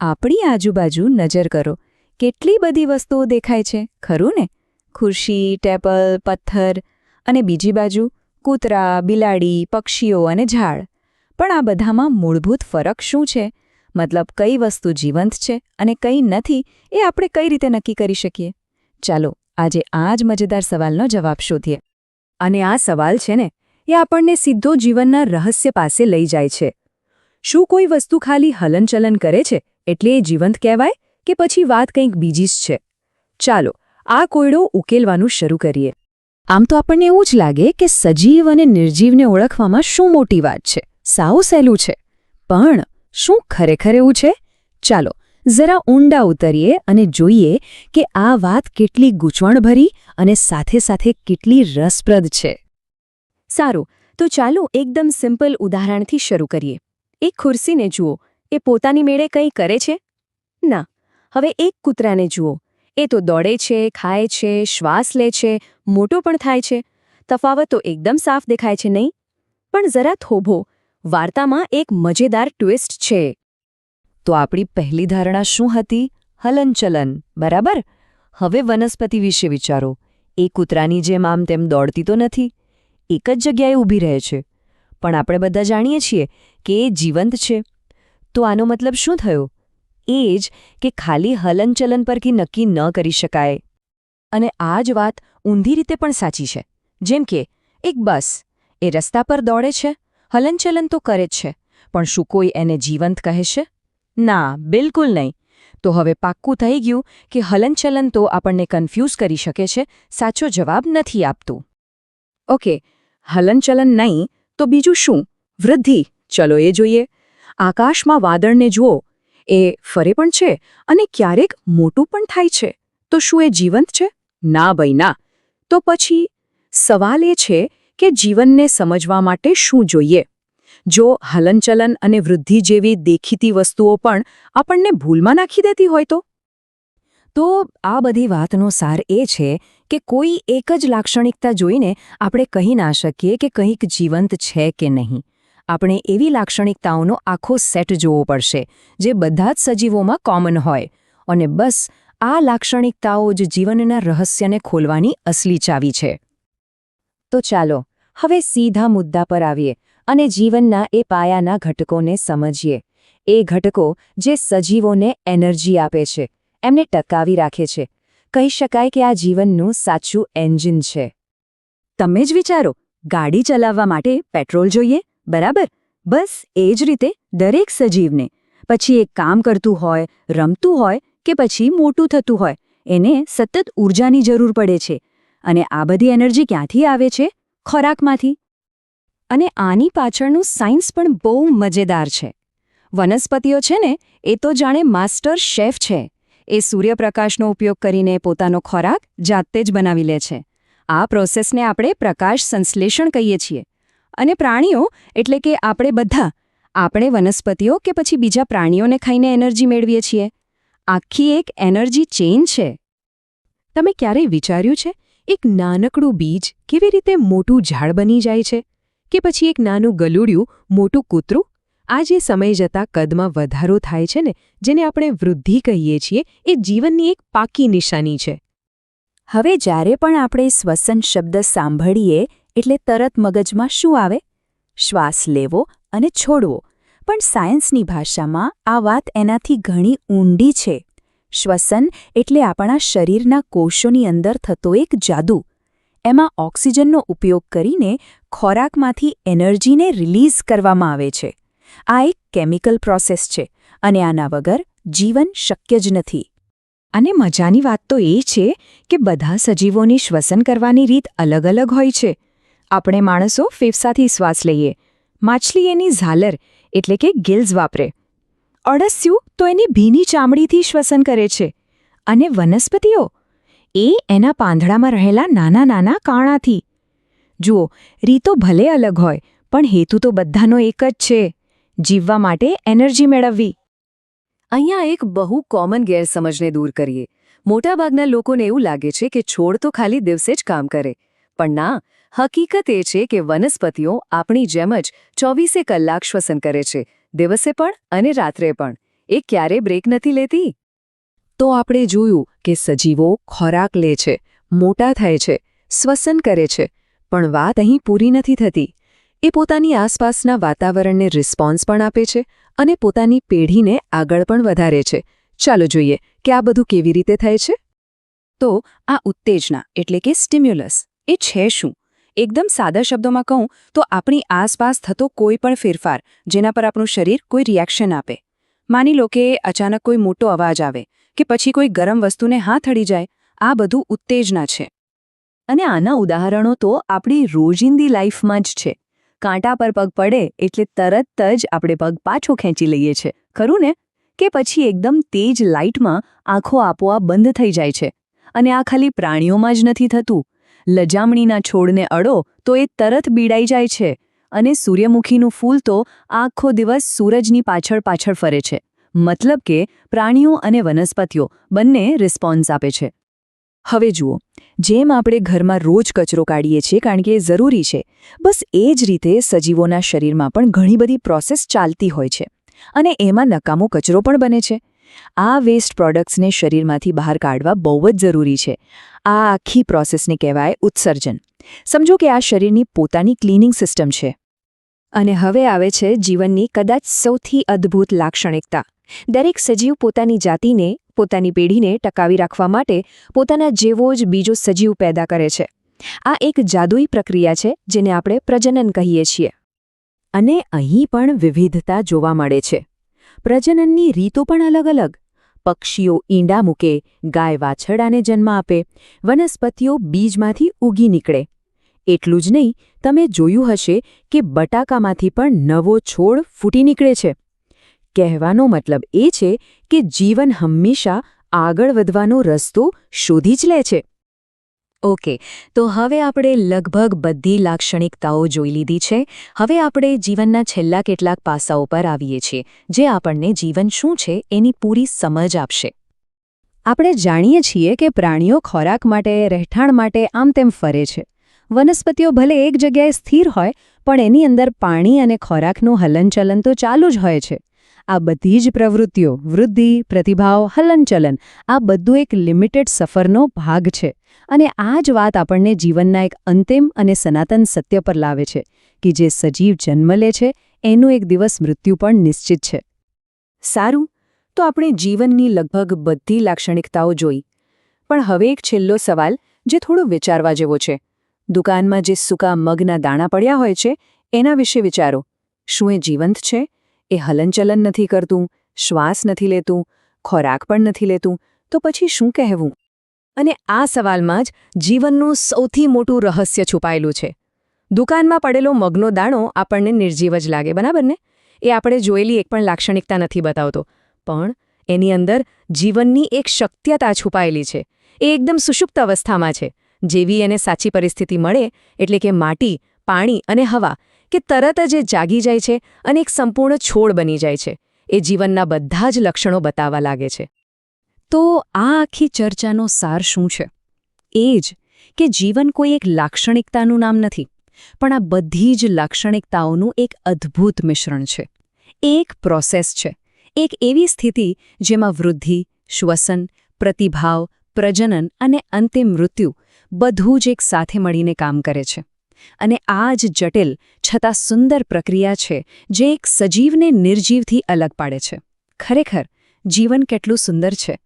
આપણી આજુબાજુ નજર કરો. કેટલી બધી વસ્તુઓ દેખાય છે, ખરું ને? ખુરશી, ટેબલ, પથ્થર અને બીજી બાજુ કૂતરા, બિલાડી, પક્ષીઓ અને ઝાડ. પણ આ બધામાં મૂળભૂત ફરક શું છે? મતલબ કઈ વસ્તુ જીવંત છે અને કઈ નથી એ આપણે કઈ રીતે નક્કી કરી શકીએ? ચાલો, આજે આ જ મજેદાર સવાલનો જવાબ શોધીએ. અને આ સવાલ છે ને, એ આપણને સીધો જીવનના રહસ્ય પાસે લઈ જાય છે. શું કોઈ વસ્તુ ખાલી હલનચલન કરે છે? એટલે એ જીવંત કહેવાય કે પછી વાત કંઈક બીજી જ છે. ચાલો, આ કોયડો ઉકેલવાનું શરૂ કરીએ. આમ તો આપણને એવું જ લાગે કે સજીવ અને નિર્જીવને ઓળખવામાં શું મોટી વાત છે, સાવ સહેલું છે. પણ શું ખરેખર એવું છે? ચાલો, જરા ઊંડા ઉતરીએ અને જોઈએ કે આ વાત કેટલી ગૂંચવણભરી અને સાથે સાથે કેટલી રસપ્રદ છે. સારું, તો ચાલો એકદમ સિમ્પલ ઉદાહરણથી શરૂ કરીએ. એક ખુરશીને જુઓ એ પોતાની મેળે કંઈ કરે છે? ના, હવે એક કૂતરાને જુઓ. એ તો દોડે છે, ખાય છે, શ્વાસ લે છે, મોટો પણ થાય છે. તફાવત તો એકદમ સાફ દેખાય છે નહીં? પણ જરા થોભો, વાર્તામાં એક મજેદાર ટ્વિસ્ટ છે. તો આપણી પહેલી ધારણા શું હતી? હલનચલન, બરાબર? હવે વનસ્પતિ વિશે વિચારો. એ કૂતરાની જેમ આમ તેમ દોડતી તો નથી. એક જ જગ્યાએ ઊભી રહે છે. પણ આપણે બધા જાણીએ છીએ કે એ જીવંત છે. તો આનો મતલબ શું થયો? એ જ કે ખાલી હલનચલન પરથી નક્કી ન કરી શકાય. અને આ જ વાત ઊંધી રીતે પણ સાચી છે. જેમ કે, એક બસ, એ રસ્તા પર દોડે છે, હલનચલન તો કરે જ છે, પણ શું કોઈ એને જીવંત કહે છે? ના, બિલકુલ નહીં. તો હવે પાક્કું થઈ ગયું કે હલનચલન તો આપણને કન્ફ્યુઝ કરી શકે છે, સાચો જવાબ નથી આપતું. ઓકે, હલનચલન નહીં તો બીજું શું? વૃદ્ધિ. ચલો એ જોઈએ. આકાશમાં વાદળને જુઓ, એ ફરે પણ છે અને ક્યારેક મોટું પણ થાય છે. તો શું એ જીવંત છે? ના ભાઈ, ના. તો પછી સવાલ એ છે કે જીવનને સમજવા માટે શું જોઈએ? જો હલનચલન અને વૃદ્ધિ જેવી દેખીતી વસ્તુઓ પણ આપણને ભૂલમાં નાખી દેતી હોય તો? તો આ બધી વાતનો સાર એ છે કે કોઈ એક જ લાક્ષણિકતા જોઈને આપણે કહી ના શકીએ કે કંઈક જીવંત છે કે નહીં. આપણે એવી લાક્ષણિકતાઓનો આખો સેટ જોવો પડશે, જે બધા જ સજીવોમાં કોમન હોય. અને બસ, આ લાક્ષણિકતાઓ જ જીવનના રહસ્યને ખોલવાની અસલી ચાવી છે. તો ચાલો, હવે સીધા મુદ્દા પર આવીએ અને જીવનના એ પાયાના ઘટકોને સમજીએ. એ ઘટકો જે સજીવોને એનર્જી આપે છે, એમને ટકાવી રાખે છે. કહી શકાય કે આ જીવનનું સાચું એન્જિન છે. તમે જ વિચારો, ગાડી ચલાવવા માટે પેટ્રોલ જોઈએ? બરાબર? બસ એ જ રીતે દરેક સજીવને. પછી એક કામ કરતું હોય, રમતું હોય કે પછી મોટું થતું હોય, એને સતત ઊર્જાની જરૂર પડે છે. અને આ બધી એનર્જી ક્યાંથી આવે છે? ખોરાકમાંથી. અને આની પાછળનું સાયન્સ પણ બહુ મજેદાર છે. વનસ્પતિઓ છે ને, એ તો જાણે માસ્ટર શેફ છે. એ સૂર્યપ્રકાશનો ઉપયોગ કરીને પોતાનો ખોરાક જાતે જ બનાવી લે છે. આ પ્રોસેસને આપણે પ્રકાશ સંશ્લેષણ કહીએ છીએ. અને પ્રાણીઓ, એટલે કે આપણે બધા, આપણે વનસ્પતિઓ કે પછી બીજા પ્રાણીઓને ખાઈને એનર્જી મેળવીએ છીએ. આખી એક એનર્જી ચેઇન છે. તમે ક્યારેય વિચાર્યું છે, એક નાનકડું બીજ કેવી રીતે મોટું ઝાડ બની જાય છે? કે પછી એક નાનું ગલુડિયું, મોટું કૂતરું? આ જે સમય જતાં કદમાં વધારો થાય છે ને, જેને આપણે વૃદ્ધિ કહીએ છીએ, એ જીવનની એક પાકી નિશાની છે. હવે જ્યારે પણ આપણે શ્વસન શબ્દ સાંભળીએ એટલે તરત મગજમાં શું આવે? શ્વાસ લેવો અને છોડવો. પણ સાયન્સની ભાષામાં આ વાત એનાથી ઘણી ઊંડી છે. શ્વસન એટલે આપણા શરીરના કોષોની અંદર થતો એક જાદુ. એમાં ઓક્સિજનનો ઉપયોગ કરીને ખોરાકમાંથી એનર્જીને રિલીઝ કરવામાં આવે છે. આ એક કેમિકલ પ્રોસેસ છે અને આના વગર જીવન શક્ય જ નથી. અને મજાની વાત તો એ છે કે બધા સજીવોની શ્વસન કરવાની રીત અલગ અલગ હોય છે. આપણે માણસો ફેફસાથી શ્વાસ લઈએ. માછલી એની ઝાલર એટલે કે ગિલ્સ વાપરે. અળસિયું તો એની ભીની ચામડીથી શ્વસન કરે છે. અને વનસ્પતિઓ? એ એના પાંદડામાં રહેલા નાના નાના કાણાથી. જુઓ, રીતો ભલે અલગ હોય, પણ હેતુ તો બધાનો એક જ છે. જીવવા માટે એનર્જી મેળવવી. અહીંયા એક બહુ કોમન ગેરસમજને દૂર કરીએ. મોટાભાગના લોકોને એવું લાગે છે કે છોડ તો ખાલી દિવસે જ કામ કરે. પણ ના, હકીકત એ છે કે વનસ્પતિઓ આપણી જેમ જ ચોવીસે કલાક શ્વસન કરે છે, દિવસે પણ અને રાત્રે પણ. એ ક્યારે બ્રેક નથી લેતી? તો આપણે જોયું કે સજીવો ખોરાક લે છે, મોટા થાય છે, શ્વસન કરે છે, પણ વાત અહીં પૂરી નથી થતી. એ પોતાની આસપાસના વાતાવરણને રિસ્પોન્સ પણ આપે છે અને પોતાની પેઢીને આગળ પણ વધારે છે. ચાલો જોઈએ કે આ બધું કેવી રીતે થાય છે? તો આ ઉત્તેજના એટલે કે સ્ટિમ્યુલસ. એ છે શું? એકદમ સાદા શબ્દોમાં કહું, તો આપણી આસપાસ થતો કોઈ પણ ફેરફાર, જેના પર આપણું શરીર કોઈ રિએક્શન આપે. માની લો કે અચાનક કોઈ મોટો અવાજ આવે, કે પછી કોઈ ગરમ વસ્તુને હાથ અડી જાય, આ બધું ઉત્તેજના છે. અને આના ઉદાહરણો તો આપણી રોજિંદી લાઈફમાં જ છે. કાંટા પર પગ પડે એટલે તરત જ આપણે પગ પાછો ખેંચી લઈએ છે, ખરું ને? કે પછી એકદમ તેજ લાઇટમાં આંખો આપોઆપ બંધ થઈ જાય છે. અને આ ખાલી પ્રાણીઓમાં જ નથી થતું. લજામણીના છોડને અડો તો એ તરત બીડાઈ જાય છે અને સૂર્યમુખીનું ફૂલ તો આખો દિવસ સૂરજની પાછળ પાછળ ફરે છે. મતલબ કે પ્રાણીઓ અને વનસ્પતિઓ બંને રિસ્પોન્સ આપે છે. હવે જુઓ, જેમ આપણે ઘરમાં રોજ કચરો કાઢીએ છીએ, કારણ કે એ જરૂરી છે, બસ એ જ રીતે સજીવોના શરીરમાં પણ ઘણી બધી પ્રોસેસ ચાલતી હોય છે અને એમાં નકામો કચરો પણ બને છે. આ વેસ્ટ પ્રોડક્ટ્સને શરીરમાંથી બહાર કાઢવા બહુ જ જરૂરી છે. આ આખી પ્રોસેસને કહેવાય ઉત્સર્જન. સમજો કે આ શરીરની પોતાની ક્લિનિંગ સિસ્ટમ છે. અને હવે આવે છે જીવનની કદાચ સૌથી અદ્ભુત લાક્ષણિકતા. દરેક સજીવ પોતાની જાતિને, પોતાની પેઢીને ટકાવી રાખવા માટે પોતાના જેવો જ બીજો સજીવ પેદા કરે છે. આ એક જાદુઈ પ્રક્રિયા છે જેને આપણે પ્રજનન કહીએ છીએ. અને અહીં પણ વિવિધતા જોવા મળે છે. પ્રજનનની રીતો પણ અલગ અલગ પક્ષીઓ ઈંડા મૂકે, ગાય વાછરડાને જન્મ આપે, વનસ્પતિઓ બીજમાંથી ઉગી નીકળે. એટલું જ નહીં, તમે જોયું હશે કે બટાકામાંથી પણ નવો છોડ ફૂટી નીકળે છે. કહેવાનો મતલબ એ છે કે જીવન હંમેશા આગળ વધવાનો રસ્તો શોધી જ લે છે. ઓકે, તો હવે આપણે લગભગ બધી લાક્ષણિકતાઓ જોઈ લીધી છે. હવે આપણે જીવનના છેલ્લા કેટલાક પાસાઓ પર આવીએ છીએ, જે આપણને જીવન શું છે એની પૂરી સમજ આપશે. આપણે જાણીએ છીએ કે પ્રાણીઓ ખોરાક માટે, રહેઠાણ માટે આમ તેમ ફરે છે. વનસ્પતિઓ ભલે એક જગ્યાએ સ્થિર હોય, પણ એની અંદર પાણી અને ખોરાકનું હલનચલન તો ચાલુ જ હોય છે. આ બધી જ પ્રવૃત્તિઓ, વૃદ્ધિ, પ્રતિભાવ, હલનચલન, આ બધું એક લિમિટેડ સફરનો ભાગ છે. અને આ જ વાત આપણને જીવનના એક અંતિમ અને સનાતન સત્ય પર લાવે છે કે જે સજીવ જન્મ લે છે, એનું એક દિવસ મૃત્યુ પણ નિશ્ચિત છે. સારું, તો આપણે જીવનની લગભગ બધી લાક્ષણિકતાઓ જોઈ. પણ હવે એક છેલ્લો સવાલ, જે થોડો વિચારવા જેવો છે. દુકાનમાં જે સૂકા મગના દાણા પડ્યા હોય છે, એના વિશે વિચારો. શું એ જીવંત છે? એ હલનચલન નથી કરતું, શ્વાસ નથી લેતું, ખોરાક પણ નથી લેતું, તો પછી શું કહેવું? અને આ સવાલમાં જ જીવનનું સૌથી મોટું રહસ્ય છુપાયેલું છે. દુકાનમાં પડેલો મગનો દાણો આપણને નિર્જીવ જ લાગે, બરાબર ને? એ આપણે જોયેલી એક પણ લાક્ષણિકતા નથી બતાવતો. પણ એની અંદર જીવનની એક શક્યતા છુપાયેલી છે. એ એકદમ સુષુપ્ત અવસ્થામાં છે. જેવી એને સાચી પરિસ્થિતિ મળે, એટલે કે માટી, પાણી અને હવા કે તરત જ એ જાગી જાય છે અને એક સંપૂર્ણ છોડ બની જાય છે. એ જીવનના બધા જ લક્ષણો બતાવવા લાગે છે. તો આ આખી ચર્ચાનો સાર શું છે? એ જ કે જીવન કોઈ એક લાક્ષણિકતાનું નામ નથી, પણ આ બધી જ લાક્ષણિકતાઓનું એક અદ્ભુત મિશ્રણ છે. એક પ્રોસેસ છે. એક એવી સ્થિતિ જેમાં વૃદ્ધિ, શ્વસન, પ્રતિભાવ, પ્રજનન અને અંતે મૃત્યુ બધું જ એક સાથે મળીને કામ કરે છે. અને આ જ જટિલ છતાં સુંદર પ્રક્રિયા છે જે એક સજીવને નિર્જીવથી અલગ પાડે છે. ખરેખર, જીવન કેટલું સુંદર છે.